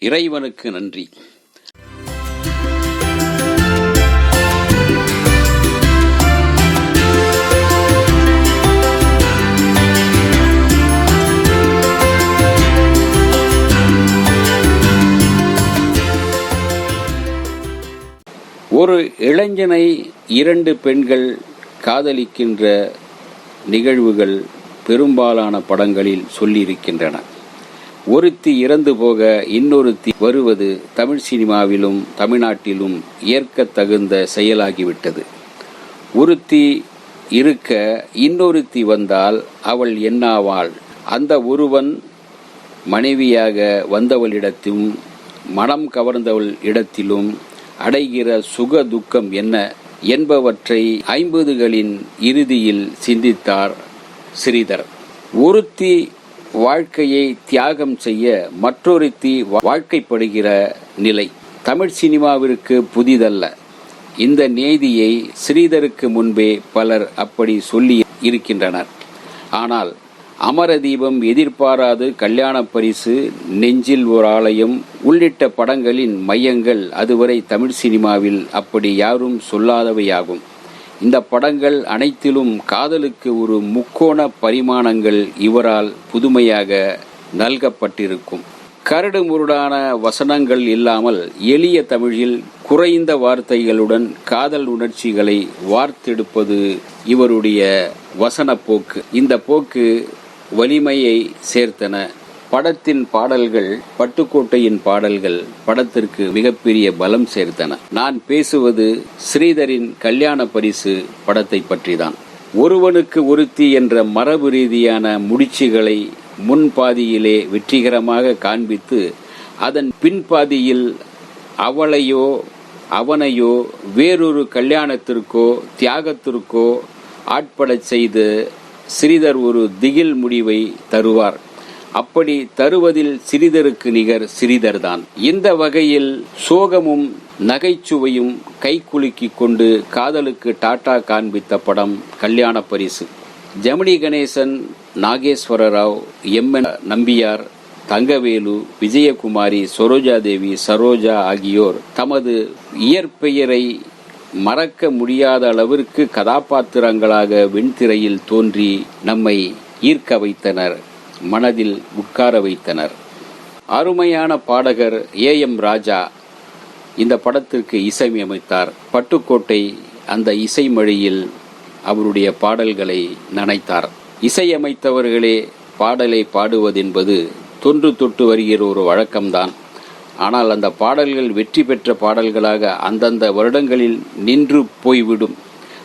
இறைவனுக்கு நன்றி. ஒரு இளைஞனை இரண்டு பெண்கள் காதலிக்கின்ற நிகழ்வுகள் பெரும்பாலான படங்களில் சொல்லியிருக்கின்றன. ஒருத்தி இறந்து போக இன்னொருத்தி வருவது தமிழ் சினிமாவிலும் தமிழ்நாட்டிலும் ஏற்கத் தகுந்த செயலாகிவிட்டது. ஒருத்தி இருக்க இன்னொருத்தி வந்தால் அவள் என்னாவாள்? அந்த ஒருவன் மனைவியாக வந்தவளிடத்தும் மனம் கவர்ந்தவள் இடத்திலும் அடைகிற சுக துக்கம் என்ன என்பவற்றை ஐம்பதுகளின் இறுதியில் சிந்தித்தார் ஸ்ரீதர். ஒருத்தி வாழ்க்கையை தியாகம் செய்ய மற்றொருத்தி வாழ்க்கைப்படுகிற நிலை. தமிழ் சினிமாவிற்கு புதிதல்ல. இந்த நேதியை ஸ்ரீதருக்கு முன்பே பலர் அப்படி சொல்லி இருக்கின்றனர். ஆனால் அமரதீபம் எதிர்பாராது கல்யாண பரிசு நெஞ்சில் ஒரு ஆலயம் உள்ளிட்ட படங்களின் மையங்கள் அதுவரை தமிழ் சினிமாவில் அப்படி யாரும் சொல்லாதவையாகும். இந்த படங்கள் அனைத்திலும் காதலுக்கு ஒரு முக்கோண பரிமாணங்கள் இவரால் புதுமையாக நல்கப்பட்டிருக்கும். கரடு முருடான வசனங்கள் இல்லாமல் எளிய தமிழில் குறைந்த வார்த்தைகளுடன் காதல் உணர்ச்சிகளை வார்த்தெடுப்பது இவருடைய வசன போக்கு. இந்த போக்கு வலிமையை சேர்த்தன. படத்தின் பாடல்கள் பட்டுக்கோட்டையின் பாடல்கள் படத்திற்கு மிகப்பெரிய பலம் சேர்த்தன. நான் பேசுவது ஸ்ரீதரின் கல்யாண பரிசு படத்தை பற்றிதான். ஒருவனுக்கு ஒருத்தி என்ற மரபு ரீதியான முடிச்சுகளை முன்பாதியிலே வெற்றிகரமாக காண்பித்து அதன் பின்பாதியில் அவளையோ அவனையோ வேறொரு கல்யாணத்திற்கோ தியாகத்திற்கோ ஆட்படச் செய்து ஸ்ரீதர் ஒரு திகில் முடிவை தருவார். அப்படி தருவதில் சிறிதருக்கு நிகர் சிறிதர்தான். இந்த வகையில் சோகமும் நகைச்சுவையும் கைக்குலுக்கிக் கொண்டு காதலுக்கு டாட்டா காண்பித்த படம் கல்யாண பரிசு. ஜெமினி கணேசன் நாகேஸ்வர ராவ் எம். என். நம்பியார் தங்கவேலு விஜயகுமாரி சரோஜாதேவி சரோஜா ஆகியோர் தமது இயற்பெயரை மறக்க முடியாத அளவிற்கு கதாபாத்திரங்களாக வெண்திரையில் தோன்றி நம்மை ஈர்க்க வைத்தனர். மனதில் உட்கார வைத்தனர். அருமையான பாடகர் ஏ எம் ராஜா இந்த படத்திற்கு இசையமைத்தார். பட்டுக்கோட்டை அந்த இசை மொழியில் அவருடைய பாடல்களை நனைத்தார். இசையமைத்தவர்களே பாடலை பாடுவதென்பது தொன்று தொட்டு வருகிற ஒரு வழக்கம்தான். ஆனால் அந்த பாடல்கள் வெற்றி பெற்ற பாடல்களாக அந்தந்த வருடங்களில் நின்று போய்விடும்.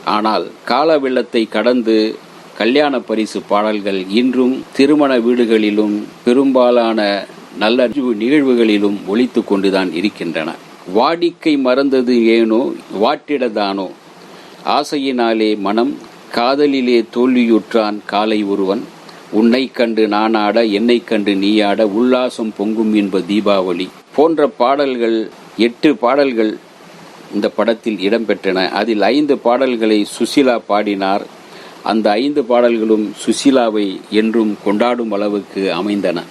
ஆனால் கால வெள்ளத்தை கடந்து கல்யாண பரிசு பாடல்கள் இன்றும் திருமண வீடுகளிலும் பெரும்பாலான நல்ல நிகழ்வுகளிலும் ஒழித்து கொண்டுதான் இருக்கின்றன. வாடிக்கை மறந்தது ஏனோ வாட்டிடதானோ? ஆசையினாலே மனம் காதலிலே தோல்வியுற்றான் காலை ஒருவன். உன்னை கண்டு நானாட என்னை கண்டு நீயாட உல்லாசம் பொங்கும் என்ப தீபாவளி போன்ற பாடல்கள் எட்டு பாடல்கள் இந்த படத்தில் இடம்பெற்றன. அதில் ஐந்து பாடல்களை சுசிலா பாடினார். அந்த ஐந்து பாடல்களும் சுசீலாவை என்றும் கொண்டாடும் அளவுக்கு அமைந்தன.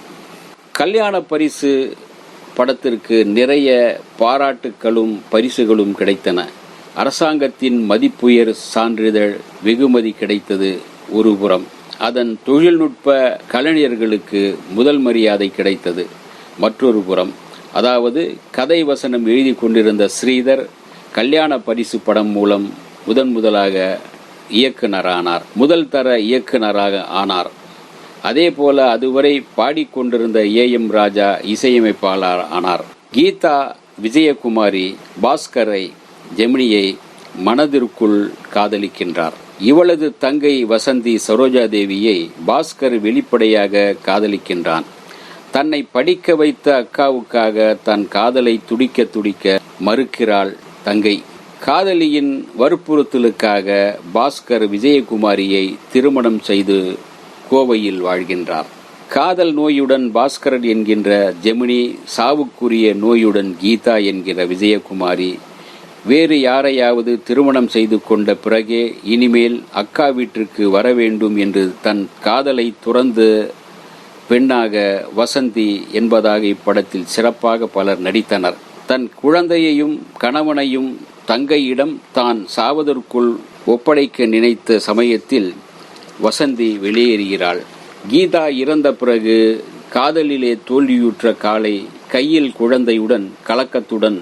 கல்யாண பரிசு படத்திற்கு நிறைய பாராட்டுக்களும் பரிசுகளும் கிடைத்தன. அரசாங்கத்தின் மதிப்புயர் சான்றிதழ் வெகுமதி கிடைத்தது ஒருபுறம் அதன் தொழில்நுட்ப கலைஞர்களுக்கு முதல் மரியாதை கிடைத்தது மற்றொரு புறம். அதாவது கதை வசனம் எழுதி கொண்டிருந்த ஸ்ரீதர் கல்யாண பரிசு படம் மூலம் முதன் முதலாக இயக்குனரானார் முதல் தர இயக்குனராக ஆனார். அதே போல அதுவரை பாடிக்கொண்டிருந்த ஏ எம் ராஜா இசையமைப்பாளர் ஆனார். கீதா விஜயகுமாரி பாஸ்கரை ஜெமினியை மனதிற்குள் காதலிக்கின்றார். இவளது தங்கை வசந்தி சரோஜா தேவியை பாஸ்கர் வெளிப்படையாக காதலிக்கின்றான். தன்னை படிக்க வைத்த அக்காவுக்காக தன் காதலை துடிக்க துடிக்க மறுக்கிறாள் தங்கை. காதலியின் வற்புறுத்தலுக்காக பாஸ்கர் விஜயகுமாரியை திருமணம் செய்து கோவையில் வாழ்கின்றார். காதல் நோயுடன் பாஸ்கரன் என்கின்ற ஜெமினி சாவுக்குரிய நோயுடன் கீதா என்கிற விஜயகுமாரி வேறு யாரையாவது திருமணம் செய்து கொண்ட பிறகே இனிமேல் அக்கா வீட்டிற்கு வர வேண்டும் என்று தன் காதலை துறந்து பெண்ணாக வசந்தி என்பதாக இப்படத்தில் சிறப்பாக பலர் நடித்தனர். தன் குழந்தையையும் கணவனையும் தங்கையிடம் தான் சாவதற்குள் ஒப்படைக்க நினைத்த சமயத்தில் வசந்தி வெளியேறுகிறாள். கீதா இறந்த பிறகு காதலிலே தோல்வியுற்ற காலை கையில் குழந்தையுடன் கலக்கத்துடன்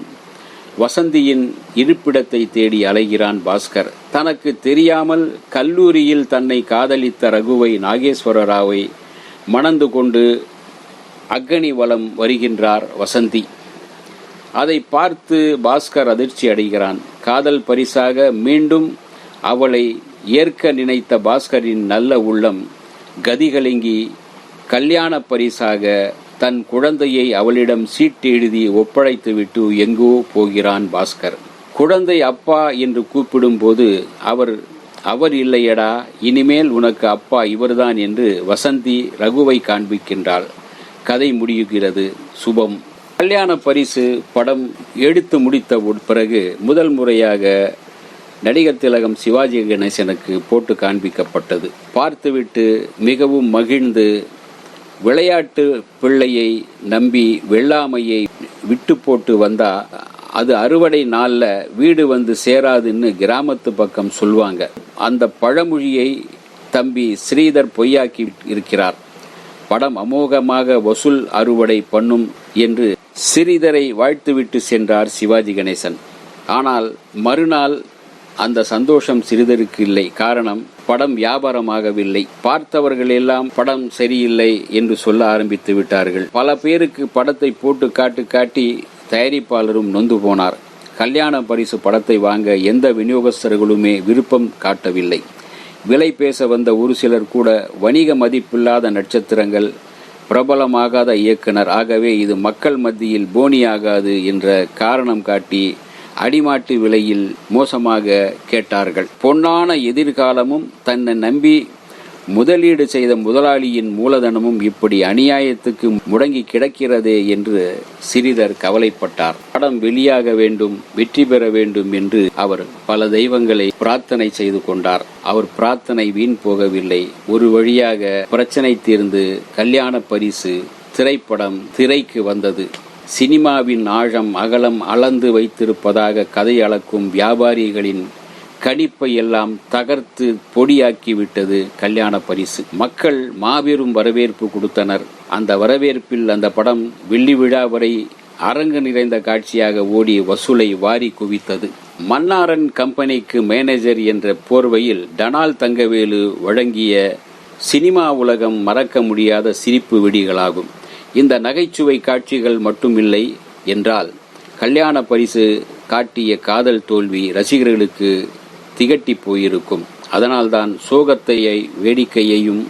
வசந்தியின் இருப்பிடத்தை தேடி அலைகிறான் பாஸ்கர். தனக்கு தெரியாமல் கல்லூரியில் தன்னை காதலித்த ரகுவை நாகேஸ்வரராவை மணந்து கொண்டு அக்கனி வலம் வருகின்றார் வசந்தி. அதை பார்த்து பாஸ்கர் அதிர்ச்சி அடைகிறான். காதல் பரிசாக மீண்டும் அவளை ஏற்க நினைத்த பாஸ்கரின் நல்ல உள்ளம் கதிகலங்கி கல்யாண பரிசாக தன் குழந்தையை அவளிடம் சீட்டு எழுதி ஒப்படைத்துவிட்டு எங்கோ போகிறான் பாஸ்கர். குழந்தை அப்பா என்று கூப்பிடும்போது அவர் அவர் இல்லையடா இனிமேல் உனக்கு அப்பா இவர்தான் என்று வசந்தி ரகுவை காண்பிக்கின்றாள். கதை முடியுகிறது சுபம். கல்யாண பரிசு படம் எடுத்து முடித்த பிறகு முதல் முறையாக நடிகர் திலகம் சிவாஜி கணேசனுக்கு போட்டு காண்பிக்கப்பட்டது. பார்த்துவிட்டு மிகவும் மகிழ்ந்து விளையாட்டு பிள்ளையை நம்பி வெள்ளாமையை விட்டு போட்டு வந்தா அது அறுவடை நாளில் வீடு வந்து சேராதுன்னு கிராமத்து பக்கம் சொல்லுவாங்க. அந்த பழமொழியை தம்பி ஸ்ரீதர் பொய்யாக்கி இருக்கிறார். படம் அமோகமாக வசூல் அறுவடை பண்ணும் என்று சிறிதரை வாழ்த்துவிட்டு சென்றார் சிவாஜி கணேசன். ஆனால் மறுநாள் அந்த சந்தோஷம் சிறிதருக்கு இல்லை. காரணம் படம் வியாபாரமாகவில்லை. பார்த்தவர்கள் எல்லாம் படம் சரியில்லை என்று சொல்ல ஆரம்பித்து விட்டார்கள். பல பேருக்கு படத்தை போட்டு காட்டு காட்டி தயாரிப்பாளரும் நொந்து போனார். கல்யாண பரிசு படத்தை வாங்க எந்த விநியோகஸ்தர்களுமே விருப்பம் காட்டவில்லை. விலை பேச வந்த ஒரு சிலர் கூட வணிக மதிப்பில்லாத நட்சத்திரங்கள் பிரபலமாகாத இயக்குனர். ஆகவே இது மக்கள் மத்தியில் போனியாகாது என்ற காரணம் காட்டி அடிமாட்டு விலையில் மோசமாக கேட்டார்கள். பொன்னான எதிர்காலமும் தன்னை நம்பி முதலீடு செய்த முதலாளியின் மூலதனமும் இப்படி அநியாயத்துக்கு முடங்கி கிடக்கிறதே என்று சிறிதர் கவலைப்பட்டார். படம் வெளியாக வேண்டும் வெற்றி பெற வேண்டும் என்று அவர் பல தெய்வங்களை பிரார்த்தனை செய்து கொண்டார். அவர் பிரார்த்தனை வீண் போகவில்லை. ஒரு வழியாக பிரச்சனை தீர்ந்து கல்யாண பரிசு திரைப்படம் திரைக்கு வந்தது. சினிமாவின் ஆழம் அகலம் அளந்து வைத்திருப்பதாக கதை அளக்கும் வியாபாரிகளின் கணிப்பை எல்லாம் தகர்த்து பொடியாக்கி விட்டது கல்யாண பரிசு. மக்கள் மாபெரும் வரவேற்பு கொடுத்தனர். அந்த வரவேற்பில் அந்த படம் வெள்ளி விழா வரை அரங்கு நிறைந்த காட்சியாக ஓடி வசூலை வாரி குவித்தது. மன்னாரன் கம்பெனிக்கு மேனேஜர் என்ற போர்வையில் டனால் தங்கவேலு வழங்கிய சினிமா உலகம் மறக்க முடியாத சிரிப்பு வெடிகளாகும். இந்த நகைச்சுவை காட்சிகள் மட்டுமில்லை என்றால் கல்யாண பரிசு காட்டிய காதல் தோல்வி ரசிகர்களுக்கு திகட்டி போயிருக்கும். அதனால்தான் சோகத்தையை வேடிக்கையையும்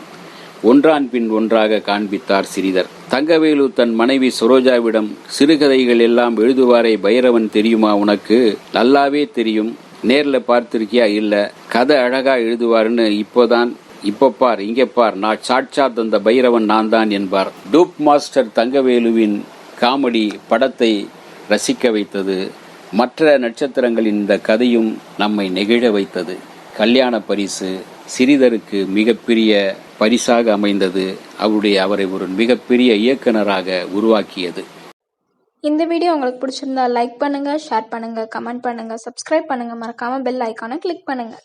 ஒன்றான் பின் ஒன்றாக காண்பித்தார் சிறிதர். தங்கவேலு தன் மனைவி சரோஜாவிடம் சிறுகதைகள் எல்லாம் எழுதுவாரே பைரவன் தெரியுமா உனக்கு? நல்லாவே தெரியும். நேர்ல பார்த்திருக்கியா இல்ல? கதை அழகா எழுதுவாருன்னு இப்போதான் இப்போ பார் இங்க பார் நான் சாட்சாத் அந்த பைரவன் நான் தான் என்பார். டூப் மாஸ்டர் தங்கவேலுவின் காமெடி படத்தை ரசிக்க வைத்தது மற்ற நட்சத்திரங்களின் இந்த கதையும் நம்மை நெகிழ வைத்தது. கல்யாண பரிசு சிறிதருக்கு மிகப்பெரிய பரிசாக அமைந்தது. அவருடைய அவரை ஒரு மிகப்பெரிய இயக்குனராக உருவாக்கியது. இந்த வீடியோ உங்களுக்கு பிடிச்சிருந்தா லைக் பண்ணுங்க ஷேர் பண்ணுங்க கமெண்ட் பண்ணுங்க சப்ஸ்கிரைப் பண்ணுங்க. மறக்காம பெல் ஐக்கானை கிளிக் பண்ணுங்க.